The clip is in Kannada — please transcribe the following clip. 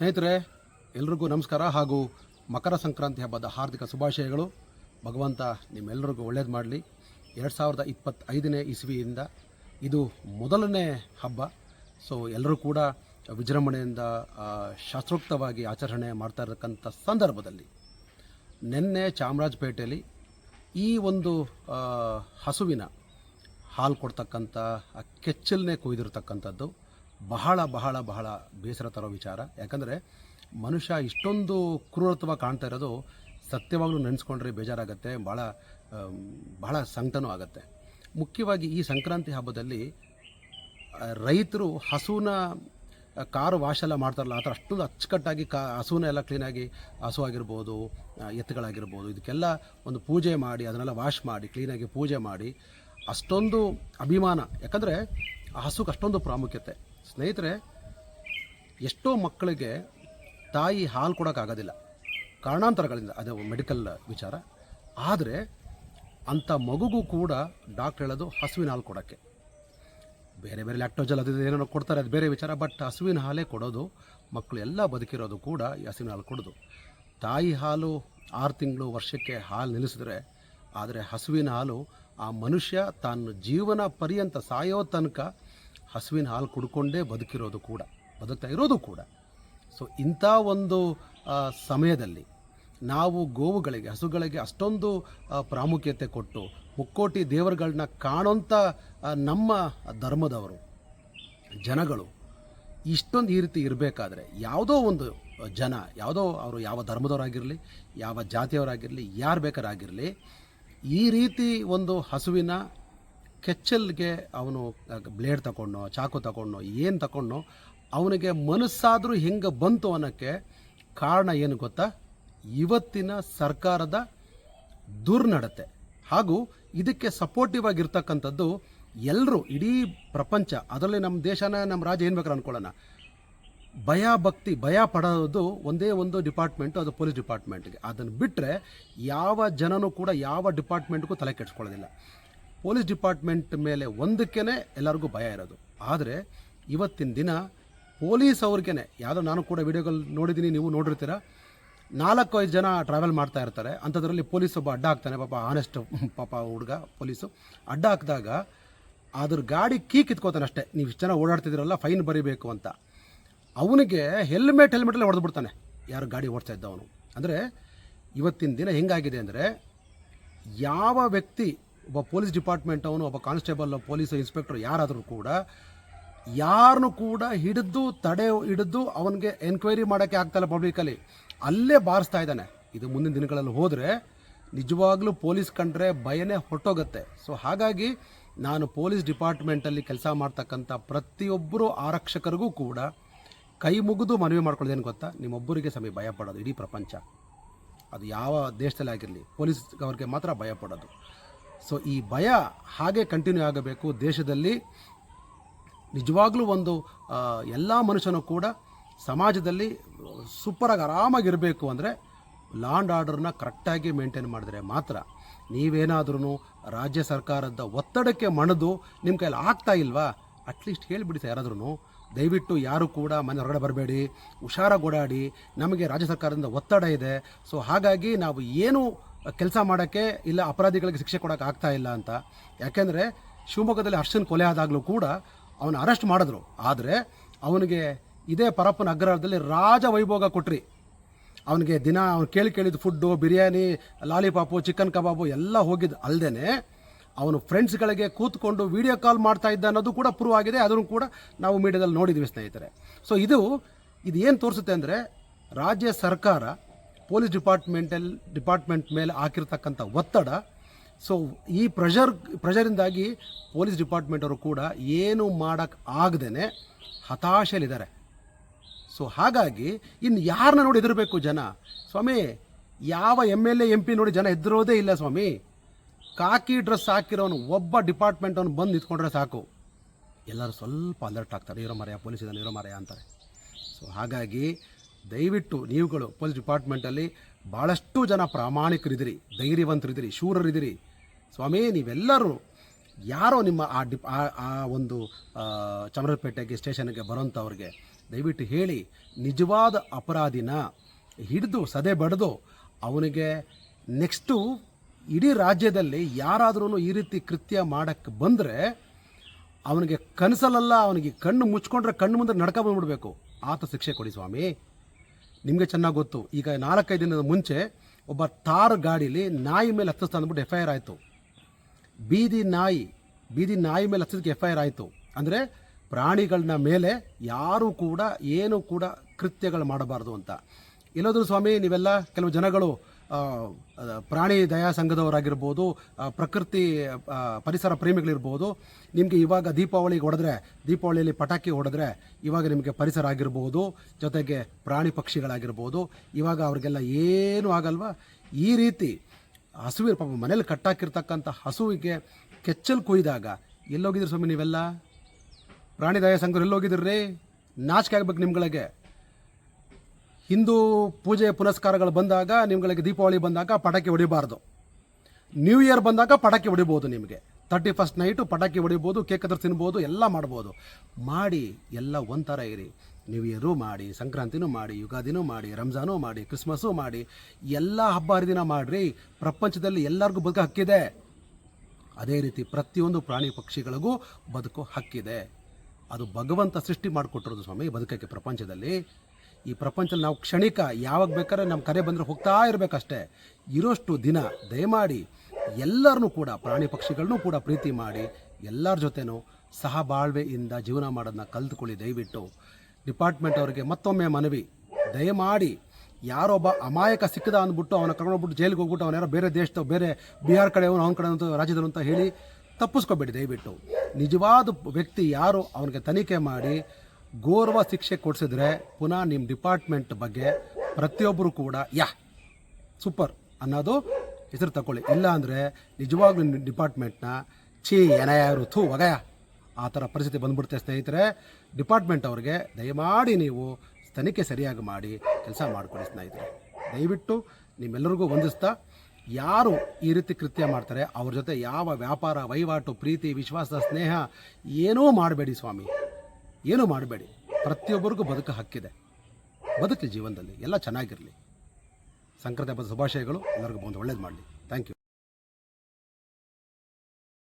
ಸ್ನೇಹಿತರೆ, ಎಲ್ರಿಗೂ ನಮಸ್ಕಾರ ಹಾಗೂ ಮಕರ ಸಂಕ್ರಾಂತಿ ಹಬ್ಬದ ಹಾರ್ದಿಕ ಶುಭಾಶಯಗಳು. ಭಗವಂತ ನಿಮ್ಮೆಲ್ಲರಿಗೂ ಒಳ್ಳೇದು ಮಾಡಲಿ. ಎರಡು ಸಾವಿರದ ಇಪ್ಪತ್ತೈದನೇ ಇಸ್ವಿಯಿಂದ ಇದು ಮೊದಲನೇ ಹಬ್ಬ. ಸೊ ಎಲ್ಲರೂ ಕೂಡ ವಿಜೃಂಭಣೆಯಿಂದ ಶಾಸ್ತ್ರೋಕ್ತವಾಗಿ ಆಚರಣೆ ಮಾಡ್ತಾ ಇರತಕ್ಕಂಥ ಸಂದರ್ಭದಲ್ಲಿ ನಿನ್ನೆ ಚಾಮರಾಜಪೇಟೆಯಲ್ಲಿ ಈ ಒಂದು ಹಸುವಿನ ಹಾಲು ಕೊಡ್ತಕ್ಕಂಥ ಕೆಚ್ಚಲನ್ನೇ ಕೊಯ್ದಿರ್ತಕ್ಕಂಥದ್ದು. ಬಹಳ ಬಹಳ ಬಹಳ ಬೇಸರ ತರೋ ವಿಚಾರ. ಯಾಕಂದರೆ ಮನುಷ್ಯ ಇಷ್ಟೊಂದು ಕ್ರೂರತ್ವ ಕಾಣ್ತಾ ಇರೋದು ಸತ್ಯವಾಗಲೂ ನೆನೆಸ್ಕೊಂಡ್ರೆ ಬೇಜಾರಾಗುತ್ತೆ ಭಾಳ ಬಹಳ ಸಂಕಟನೂ ಆಗುತ್ತೆ. ಮುಖ್ಯವಾಗಿ ಈ ಸಂಕ್ರಾಂತಿ ಹಬ್ಬದಲ್ಲಿ ರೈತರು ಹಸುವಿನ ಕಾರು ವಾಶ್ ಮಾಡ್ತಾರಲ್ಲ, ಆ ಥರ ಅಷ್ಟೊಂದು ಅಚ್ಚುಕಟ್ಟಾಗಿ ಕಾ, ಹಸುನ ಎಲ್ಲ ಕ್ಲೀನಾಗಿ ಹಸು ಆಗಿರ್ಬೋದು ಎತ್ತುಗಳಾಗಿರ್ಬೋದು, ಇದಕ್ಕೆಲ್ಲ ಒಂದು ಪೂಜೆ ಮಾಡಿ, ಅದನ್ನೆಲ್ಲ ವಾಶ್ ಮಾಡಿ ಕ್ಲೀನಾಗಿ ಪೂಜೆ ಮಾಡಿ, ಅಷ್ಟೊಂದು ಅಭಿಮಾನ. ಯಾಕಂದರೆ ಆ ಹಸುಗೆ ಅಷ್ಟೊಂದು ಪ್ರಾಮುಖ್ಯತೆ. ಸ್ನೇಹಿತರೆ, ಎಷ್ಟೋ ಮಕ್ಕಳಿಗೆ ತಾಯಿ ಹಾಲು ಕೊಡೋಕ್ಕಾಗೋದಿಲ್ಲ. ಕಾರಣಾಂತರಗಳಿಂದ, ಅದು ಮೆಡಿಕಲ್ ವಿಚಾರ. ಆದರೆ, ಅಂಥ ಮಗುಗೂ ಕೂಡ ಡಾಕ್ಟ್ರ್ ಹೇಳೋದು ಹಸುವಿನ ಹಾಲು ಕೊಡೋಕ್ಕೆ. ಬೇರೆ ಬೇರೆ ಲ್ಯಾಕ್ಟೋಜಲ್ ಅದು ಏನೇನೋ ಕೊಡ್ತಾರೆ, ಅದು ಬೇರೆ ವಿಚಾರ. ಬಟ್ ಹಸುವಿನ ಹಾಲೇ ಕೊಡೋದು ಮಕ್ಕಳು ಎಲ್ಲ ಬದುಕಿರೋದು ಕೂಡ ಈ ಹಸುವಿನ ಹಾಲು ಕೊಡೋದು. ತಾಯಿ ಹಾಲು ಆರು ತಿಂಗಳು ವರ್ಷಕ್ಕೆ ಹಾಲು ನಿಲ್ಲಿಸಿದ್ರೆ, ಆದರೆ ಹಸುವಿನ ಹಾಲು ಆ ಮನುಷ್ಯ ತನ್ನ ಜೀವನ ಪರ್ಯಂತ ಸಾಯೋ ತನಕ ಹಸುವಿನ ಹಾಲು ಕುಡ್ಕೊಂಡೇ ಬದುಕಿರೋದು ಕೂಡ, ಬದುಕ್ತಾ ಇರೋದು ಕೂಡ. ಸೊ ಇಂಥ ಒಂದು ಸಮಯದಲ್ಲಿ ನಾವು ಗೋವುಗಳಿಗೆ, ಹಸುಗಳಿಗೆ ಅಷ್ಟೊಂದು ಪ್ರಾಮುಖ್ಯತೆ ಕೊಟ್ಟು ಮುಕ್ಕೋಟಿ ದೇವರುಗಳನ್ನ ಕಾಣೋಂಥ ನಮ್ಮ ಧರ್ಮದವರು, ಜನಗಳು ಇಷ್ಟೊಂದು ಈ ರೀತಿ ಇರಬೇಕಾದ್ರೆ ಯಾವುದೋ ಒಂದು ಜನ, ಯಾವುದೋ ಅವರು ಯಾವ ಧರ್ಮದವರಾಗಿರಲಿ, ಯಾವ ಜಾತಿಯವರಾಗಿರಲಿ, ಯಾರು ಬೇಕಾರಾಗಿರಲಿ, ಈ ರೀತಿ ಒಂದು ಹಸುವಿನ ಕೆಚ್ಚಲ್ಗೆ ಅವನು ಬ್ಲೇಡ್ ತಗೊಂಡೋ ಚಾಕು ತಗೊಂಡೋ ಏನು ತಗೊಂಡೋ ಅವನಿಗೆ ಮನಸ್ಸಾದರೂ ಹೆಂಗೆ ಬಂತು ಅನ್ನೋಕ್ಕೆ ಕಾರಣ ಏನು ಗೊತ್ತಾ? ಇವತ್ತಿನ ಸರ್ಕಾರದ ದುರ್ನಡತೆ. ಹಾಗೂ ಇದಕ್ಕೆ ಸಪೋರ್ಟಿವ್ ಆಗಿರ್ತಕ್ಕಂಥದ್ದು ಎಲ್ಲರೂ ಇಡೀ ಪ್ರಪಂಚ, ಅದರಲ್ಲಿ ನಮ್ಮ ದೇಶನ ನಮ್ಮ ರಾಜ್ಯ ಏನು ಬೇಕಾದ್ರೆ ಅನ್ಕೊಳ್ಳೋಣ. ಭಯ ಭಕ್ತಿ, ಭಯ ಪಡೋದು ಒಂದೇ ಒಂದು ಡಿಪಾರ್ಟ್ಮೆಂಟು ಅದು ಪೊಲೀಸ್ ಡಿಪಾರ್ಟ್ಮೆಂಟ್ಗೆ ಅದನ್ನು ಬಿಟ್ಟರೆ ಯಾವ ಜನನೂ ಕೂಡ ಯಾವ ಡಿಪಾರ್ಟ್ಮೆಂಟ್ಗೂ ತಲೆ ಕೆಡಿಸ್ಕೊಳ್ಳೋದಿಲ್ಲ. ಪೊಲೀಸ್ ಡಿಪಾರ್ಟ್ಮೆಂಟ್ ಮೇಲೆ ಒಂದಕ್ಕೇ ಎಲ್ಲರಿಗೂ ಭಯ ಇರೋದು. ಆದರೆ ಇವತ್ತಿನ ದಿನ ಪೊಲೀಸ್ ಅವ್ರಿಗೇ ಯಾವುದೋ ನಾನು ಕೂಡ ವೀಡಿಯೋಗಳು ನೋಡಿದ್ದೀನಿ ನೀವು ನೋಡಿರ್ತೀರ? ನಾಲ್ಕು ಐದು ಜನ ಟ್ರಾವೆಲ್ ಮಾಡ್ತಾ ಇರ್ತಾರೆ. ಅಂಥದ್ರಲ್ಲಿ ಪೊಲೀಸ್ ಒಬ್ಬ ಅಡ್ಡ ಹಾಕ್ತಾನೆ, ಪಾಪ ಆನೆಸ್ಟ್ ಪಾಪ ಹುಡುಗ ಪೊಲೀಸು. ಅಡ್ಡ ಹಾಕಿದಾಗ ಅದ್ರ ಗಾಡಿ ಕೀ ಕಿತ್ಕೋತಾನೆ ಅಷ್ಟೇ. ನೀವು ಇಷ್ಟು ಜನ ಓಡಾಡ್ತಿದ್ದೀರಲ್ಲ, ಫೈನ್ ಬರೀಬೇಕು ಅಂತ. ಅವನಿಗೆ ಹೆಲ್ಮೆಟ್ ಹೆಲ್ಮೆಟಲ್ಲೇ ಹೊಡೆದು ಬಿಡ್ತಾನೆ. ಯಾರು ಗಾಡಿ ಓಡಿಸ್ತಾ ಇದ್ದವನು. ಅಂದರೆ ಇವತ್ತಿನ ದಿನ ಹೆಂಗಾಗಿದೆ ಅಂದರೆ, ಯಾವ ವ್ಯಕ್ತಿ ಒಬ್ಬ ಪೊಲೀಸ್ ಡಿಪಾರ್ಟ್ಮೆಂಟ್ ಅವನು, ಒಬ್ಬ ಕಾನ್ಸ್ಟೇಬಲ್, ಪೊಲೀಸ್ ಇನ್ಸ್ಪೆಕ್ಟರ್ ಯಾರಾದರೂ ಕೂಡ ಯಾರನ್ನು ಕೂಡ ಹಿಡಿದು, ತಡೆ ಹಿಡಿದು ಅವನಿಗೆ ಎನ್ಕ್ವೈರಿ ಮಾಡೋಕ್ಕೆ ಆಗ್ತಾಯಿಲ್ಲ ಪಬ್ಲಿಕಲ್ಲಿ. ಅಲ್ಲೇ ಬಾರಿಸ್ತಾ ಇದ್ದಾನೆ. ಇದು ಮುಂದಿನ ದಿನಗಳಲ್ಲಿ ಹೋದರೆ ನಿಜವಾಗ್ಲೂ ಪೊಲೀಸ್ ಕಂಡ್ರೆ ಭಯನೇ ಹೊರಟೋಗುತ್ತೆ. ಸೊ ಹಾಗಾಗಿ ನಾನು ಪೊಲೀಸ್ ಡಿಪಾರ್ಟ್ಮೆಂಟಲ್ಲಿ ಕೆಲಸ ಮಾಡ್ತಕ್ಕಂಥ ಪ್ರತಿಯೊಬ್ಬರು ಆರಕ್ಷಕರಿಗೂ ಕೂಡ ಕೈ ಮುಗಿದು ಮನವಿ ಮಾಡ್ಕೊಳ್ಳೋದೇನು ಗೊತ್ತಾ? ನಿಮ್ಮೊಬ್ಬರಿಗೆ ಸಮಯ ಭಯ ಪಡೋದು. ಇಡೀ ಪ್ರಪಂಚ. ಅದು ಯಾವ ದೇಶದಲ್ಲಿ ಆಗಿರಲಿ, ಪೊಲೀಸ್ ಅವ್ರಿಗೆ ಮಾತ್ರ ಭಯ ಪಡೋದು. ಸೊ ಈ ಭಯ ಹಾಗೆ ಕಂಟಿನ್ಯೂ ಆಗಬೇಕು ದೇಶದಲ್ಲಿ. ನಿಜವಾಗ್ಲೂ ಒಂದು ಎಲ್ಲ ಮನುಷ್ಯನೂ ಕೂಡ ಸಮಾಜದಲ್ಲಿ ಸೂಪರಾಗಿ ಆರಾಮಾಗಿರಬೇಕು ಅಂದರೆ ಲಾಂಡ್ ಆರ್ಡರ್ನ ಕರೆಕ್ಟಾಗಿ ಮೇಂಟೈನ್ ಮಾಡಿದ್ರೆ ಮಾತ್ರ. ನೀವೇನಾದ್ರೂ ರಾಜ್ಯ ಸರ್ಕಾರದ ಒತ್ತಡಕ್ಕೆ ಮಣಿದು ನಿಮ್ಮ ಕೈಯಲ್ಲಿ ಆಗ್ತಾ ಇಲ್ವಾ? ಅಟ್ಲೀಸ್ಟ್ ಹೇಳಿಬಿಡಿ ಸರ್ ಯಾರಾದ್ರೂ ದಯವಿಟ್ಟು ಯಾರು ಕೂಡ ಮನೆ ಹೊರಗಡೆ ಬರಬೇಡಿ, ಹುಷಾರಾಗಿ ಓಡಾಡಿ, ನಮಗೆ ರಾಜ್ಯ ಸರ್ಕಾರದಿಂದ ಒತ್ತಡ ಇದೆ. ಸೊ ಹಾಗಾಗಿ ನಾವು ಏನು ಕೆಲಸ ಮಾಡೋಕ್ಕೆ ಇಲ್ಲ ಅಪರಾಧಿಗಳಿಗೆ ಶಿಕ್ಷೆ ಕೊಡೋಕೆ ಆಗ್ತಾ ಇಲ್ಲ ಅಂತ. ಯಾಕೆಂದರೆ ಶಿವಮೊಗ್ಗದಲ್ಲಿ ಹರ್ಷನ್ ಕೊಲೆ ಆದಾಗಲೂ ಕೂಡ ಅವನ ಅರೆಸ್ಟ್ ಮಾಡಿದ್ರು. ಆದರೆ ಅವನಿಗೆ ಇದೇ ಪರಪ್ಪನ ಅಗ್ರಹಾರದಲ್ಲಿ ರಾಜ ವೈಭೋಗ ಕೊಟ್ರಿ. ಅವನಿಗೆ ದಿನ ಅವ್ನು ಕೇಳಿ ಕೇಳಿದ ಫುಡ್ಡು ಬಿರಿಯಾನಿ, ಲಾಲಿಪಾಪು ಚಿಕನ್ ಕಬಾಬು ಎಲ್ಲ ಹೋಗಿದ್ದು ಅಲ್ಲದೆ ಅವನು ಫ್ರೆಂಡ್ಸ್ಗಳಿಗೆ ಕೂತ್ಕೊಂಡು ವಿಡಿಯೋ ಕಾಲ್ ಮಾಡ್ತಾ ಇದ್ದ ಅನ್ನೋದು ಕೂಡ ಪ್ರೂವ್ ಆಗಿದೆ. ಅದನ್ನು ಕೂಡ ನಾವು ಮೀಡಿಯಾದಲ್ಲಿ ನೋಡಿದ್ವಿ ಸ್ನೇಹಿತರೆ. ಸೊ ಇದು ಇದು ಏನು ತೋರಿಸುತ್ತೆ ಅಂದರೆ ರಾಜ್ಯ ಸರ್ಕಾರ ಪೊಲೀಸ್ ಡಿಪಾರ್ಟ್ಮೆಂಟಲ್, ಡಿಪಾರ್ಟ್ಮೆಂಟ್ ಮೇಲೆ ಹಾಕಿರ್ತಕ್ಕಂಥ ಒತ್ತಡ. ಸೊ ಈ ಪ್ರೆಷರ್ ಪ್ರೆಷರಿಂದಾಗಿ ಪೊಲೀಸ್ ಡಿಪಾರ್ಟ್ಮೆಂಟ್ ಅವರು ಕೂಡ ಏನು ಮಾಡೋಕ್ಕೆ ಆಗದೇ ಹತಾಶೆಯಲ್ಲಿದ್ದಾರೆ. ಸೊ ಹಾಗಾಗಿ ಇನ್ನು ಯಾರನ್ನ ನೋಡಿ ಹೆದರಬೇಕು ಜನ? ಸ್ವಾಮಿ, ಯಾವ M L A M P ನೋಡಿ ಜನ ಹೆದರೋದೇ ಇಲ್ಲ ಸ್ವಾಮಿ. ಕಾಕಿ ಡ್ರೆಸ್ ಹಾಕಿರೋನು ಒಬ್ಬ ಡಿಪಾರ್ಟ್ಮೆಂಟ್ ಅವನು ಬಂದು ನಿಂತ್ಕೊಂಡ್ರೆ ಸಾಕು. ಎಲ್ಲರೂ ಸ್ವಲ್ಪ ಅಲರ್ಟ್ ಆಗ್ತಾರೆ. ಇರೋ ಮರೆಯ, ಪೊಲೀಸ್ ಇರೋ ಮರೆಯ ಅಂತಾರೆ. ಸೊ ಹಾಗಾಗಿ ದಯವಿಟ್ಟು ನೀವುಗಳು ಪೊಲೀಸ್ ಡಿಪಾರ್ಟ್ಮೆಂಟಲ್ಲಿ ಭಾಳಷ್ಟು ಜನ ಪ್ರಾಮಾಣಿಕರಿದ್ದೀರಿ, ಧೈರ್ಯವಂತರಿದ್ದೀರಿ, ಶೂರರಿದ್ದೀರಿ. ಸ್ವಾಮಿ, ನೀವೆಲ್ಲರೂ ಯಾರೋ ನಿಮ್ಮ ಆ ಡಿಪ್, ಆ ಒಂದು ಚಮರಪೇಟೆಗೆ ಸ್ಟೇಷನ್ಗೆ ಬರೋಂಥವ್ರಿಗೆ ದಯವಿಟ್ಟು ಹೇಳಿ ನಿಜವಾದ ಅಪರಾಧಿನ ಹಿಡಿದು, ಸದೆ ಬಡಿದು ಅವನಿಗೆ ನೆಕ್ಸ್ಟು ಇಡೀ ರಾಜ್ಯದಲ್ಲಿ ಯಾರಾದ್ರೂ ಈ ರೀತಿ ಕೃತ್ಯ ಮಾಡೋಕ್ಕೆ ಬಂದರೆ ಅವನಿಗೆ ಕನಸಲ್ಲ ಅವನಿಗೆ ಕಣ್ಣು ಮುಚ್ಕೊಂಡ್ರೆ ಕಣ್ಣು ಮುಂದೆ ನಡ್ಕ ಬಂದ್ಬಿಡ್ಬೇಕು. ಆತ ಶಿಕ್ಷೆ ಕೊಡಿ ಸ್ವಾಮಿ. ನಿಮಗೆ ಚೆನ್ನಾಗಿ ಗೊತ್ತು. ಈಗ ನಾಲ್ಕೈದು ದಿನದ ಮುಂಚೆ ಒಬ್ಬ ತಾರ್ ಗಾಡೀಲಿ ನಾಯಿ ಮೇಲೆ ಹತ್ತಿಸ್ತಾ ಅಂದ್ಬಿಟ್ಟು ಎಫ್ ಐ ಆಯಿತು. ಬೀದಿ ನಾಯಿ ಬೀದಿ ನಾಯಿ ಮೇಲೆ ಹತ್ತಿದಕ್ಕೆ ಎಫ್ ಐ ಆರ್ ಆಯಿತು. ಅಂದರೆ ಪ್ರಾಣಿಗಳನ್ನ ಮೇಲೆ ಯಾರೂ ಕೂಡ, ಏನೂ ಕೂಡ ಕೃತ್ಯಗಳು ಮಾಡಬಾರ್ದು ಅಂತ. ಇಲ್ಲೋದ್ರು ಸ್ವಾಮಿ, ನೀವೆಲ್ಲ ಕೆಲವು ಜನಗಳು ಪ್ರಾಣಿ ದಯಾ ಸಂಘದವರಾಗಿರ್ಬೋದು ಪ್ರಕೃತಿ ಪರಿಸರ ಪ್ರೇಮಿಗಳಿರ್ಬೋದು, ನಿಮಗೆ ಇವಾಗ ದೀಪಾವಳಿಗೆ ಹೊಡೆದ್ರೆ, ದೀಪಾವಳಿಯಲ್ಲಿ ಪಟಾಕಿ ಹೊಡೆದ್ರೆ ಇವಾಗ ನಿಮಗೆ ಪರಿಸರ ಆಗಿರ್ಬೋದು, ಜೊತೆಗೆ ಪ್ರಾಣಿ ಪಕ್ಷಿಗಳಾಗಿರ್ಬೋದು, ಇವಾಗ ಅವ್ರಿಗೆಲ್ಲ ಏನೂ ಆಗಲ್ವಾ? ಈ ರೀತಿ ಹಸುವಿನ ಪಾಪ ಮನೇಲಿ ಕಟ್ಟಾಕಿರ್ತಕ್ಕಂಥ ಹಸುವಿಗೆ ಕೆಚ್ಚಲು ಕೊಯ್ದಾಗ ಎಲ್ಲೋಗಿದ್ರಿ ಸ್ವಾಮಿ ನೀವೆಲ್ಲ? ಪ್ರಾಣಿ ದಯಾ ಸಂಘರು ಎಲ್ಲೋಗಿದ್ರಿ ನಾಚಿಕೆ ಆಗ್ಬೇಕು ನಿಮ್ಗಳಿಗೆ. ಹಿಂದೂ ಪೂಜೆ ಪುನಸ್ಕಾರಗಳು ಬಂದಾಗ ನಿಮ್ಗಳಿಗೆ ದೀಪಾವಳಿ ಬಂದಾಗ ಪಟಾಕಿ ಹೊಡಿಬಾರ್ದು. ನ್ಯೂ ಇಯರ್ ಬಂದಾಗ ಪಟಾಕಿ ಹೊಡಿಬೋದು ನಿಮಗೆ. ತರ್ಟಿ ಫಸ್ಟ್ ನೈಟು ಪಟಾಕಿ ಹೊಡಿಬೋದು, ಕೇಕ್ ಅದ್ರ ತಿನ್ಬೋದು, ಎಲ್ಲ ಮಾಡ್ಬೋದು. ಮಾಡಿ, ಎಲ್ಲ ಒಂಥರ ಇರಿ. ನ್ಯೂ ಇಯರು ಮಾಡಿ, ಸಂಕ್ರಾಂತಿನೂ ಮಾಡಿ, ಯುಗಾದಿನೂ ಮಾಡಿ, ರಂಜಾನೂ ಮಾಡಿ ಕ್ರಿಸ್ಮಸ್ಸು ಮಾಡಿ, ಎಲ್ಲ ಹಬ್ಬ ಹರಿದಿನ ಮಾಡಿರಿ. ಪ್ರಪಂಚದಲ್ಲಿ ಎಲ್ಲರಿಗೂ ಬದುಕು ಹಕ್ಕಿದೆ. ಅದೇ ರೀತಿ ಪ್ರತಿಯೊಂದು ಪ್ರಾಣಿ ಪಕ್ಷಿಗಳಿಗೂ ಬದುಕು ಹಕ್ಕಿದೆ. ಅದು ಭಗವಂತ ಸೃಷ್ಟಿ ಮಾಡಿಕೊಟ್ಟಿರೋದು ಸ್ವಾಮಿ, ಬದುಕಕ್ಕೆ ಪ್ರಪಂಚದಲ್ಲಿ. ಈ ಪ್ರಪಂಚದಲ್ಲಿ ನಾವು ಕ್ಷಣಿಕ ಯಾವಾಗ ಬೇಕಾದ್ರೆ ನಮ್ಮ ಕರೆ ಬಂದರೆ ಹೋಗ್ತಾ ಇರಬೇಕಷ್ಟೇ. ಇರೋಷ್ಟು ದಿನ ದಯಮಾಡಿ ಎಲ್ಲರನ್ನೂ ಕೂಡ, ಪ್ರಾಣಿ ಪಕ್ಷಿಗಳನ್ನೂ ಕೂಡ ಪ್ರೀತಿ ಮಾಡಿ ಎಲ್ಲರ ಜೊತೆನೂ ಸಹಬಾಳ್ವೆಯಿಂದ ಜೀವನ ಮಾಡೋದನ್ನ ಕಲ್ತ್ಕೊಳ್ಳಿ ದಯವಿಟ್ಟು. ಡಿಪಾರ್ಟ್ಮೆಂಟ್ ಅವರಿಗೆ ಮತ್ತೊಮ್ಮೆ ಮನವಿ. ದಯಮಾಡಿ ಯಾರೊಬ್ಬ ಅಮಾಯಕ ಸಿಕ್ಕದ ಅಂದ್ಬಿಟ್ಟು ಅವನ ಕರ್ಕೊಂಡೋಗ್ಬಿಟ್ಟು ಜೈಲಿಗೆ ಹೋಗ್ಬಿಟ್ಟು ಅವನ ಯಾರೋ ಬೇರೆ ದೇಶದ ಬೇರೆ ಬಿಹಾರ್ ಕಡೆ ಅವನು ಅವನ ಕಡೆ ಅಂತ ರಾಜ್ಯದವರು ಅಂತ ಹೇಳಿ ತಪ್ಪಿಸ್ಕೊಬೇಡಿ ದಯವಿಟ್ಟು. ನಿಜವಾದ ವ್ಯಕ್ತಿ ಯಾರು ಅವನಿಗೆ ತನಿಖೆ ಮಾಡಿ ಗೌರವ ಶಿಕ್ಷೆ ಕೊಡಿಸಿದ್ರೆ ಪುನಃ ನಿಮ್ಮ ಡಿಪಾರ್ಟ್ಮೆಂಟ್ ಬಗ್ಗೆ ಪ್ರತಿಯೊಬ್ಬರು ಕೂಡ, ಯಾ, ಸೂಪರ್ ಅನ್ನೋದು ಹೆಸರು ತಗೊಳ್ಳಿ. ಇಲ್ಲ ಅಂದರೆ ನಿಜವಾಗ್ಲೂ ನಿಮ್ಮ ಡಿಪಾರ್ಟ್ಮೆಂಟ್ನ, ಛೀ ಏನಾಯಾರು ಥೂ ವಗಯ ಆ ಥರ ಪರಿಸ್ಥಿತಿ ಬಂದ್ಬಿಡುತ್ತೆ ಸ್ನೇಹಿತರೆ. ಡಿಪಾರ್ಟ್ಮೆಂಟ್ ಅವ್ರಿಗೆ ದಯಮಾಡಿ ನೀವು ತನಿಖೆ ಸರಿಯಾಗಿ ಮಾಡಿ ಕೆಲಸ ಮಾಡಿಕೊಡಿ ಸ್ನೇಹಿತರೆ. ದಯವಿಟ್ಟು ನಿಮ್ಮೆಲ್ಲರಿಗೂ ವಂದಿಸ್ತಾ, ಯಾರು ಈ ರೀತಿ ಕೃತ್ಯ ಮಾಡ್ತಾರೆ, ಅವ್ರ ಜೊತೆ ಯಾವ ವ್ಯಾಪಾರ, ವಹಿವಾಟು, ಪ್ರೀತಿ, ವಿಶ್ವಾಸ, ಸ್ನೇಹ, ಏನೂ ಮಾಡಬೇಡಿ ಸ್ವಾಮಿ. ಏನೂ ಮಾಡಬೇಡಿ. ಪ್ರತಿಯೊಬ್ಬರಿಗೂ ಬದುಕು ಹಕ್ಕಿದೆ. ಬದುಕಲಿ ಜೀವನದಲ್ಲಿ ಎಲ್ಲ ಚೆನ್ನಾಗಿರಲಿ. ಸಂಕ್ರಾಂತಿ ಹಬ್ಬದ ಶುಭಾಶಯಗಳು. ಎಲ್ಲರಿಗೂ ಬಂದು ಒಳ್ಳೇದು ಮಾಡಲಿ. Thank you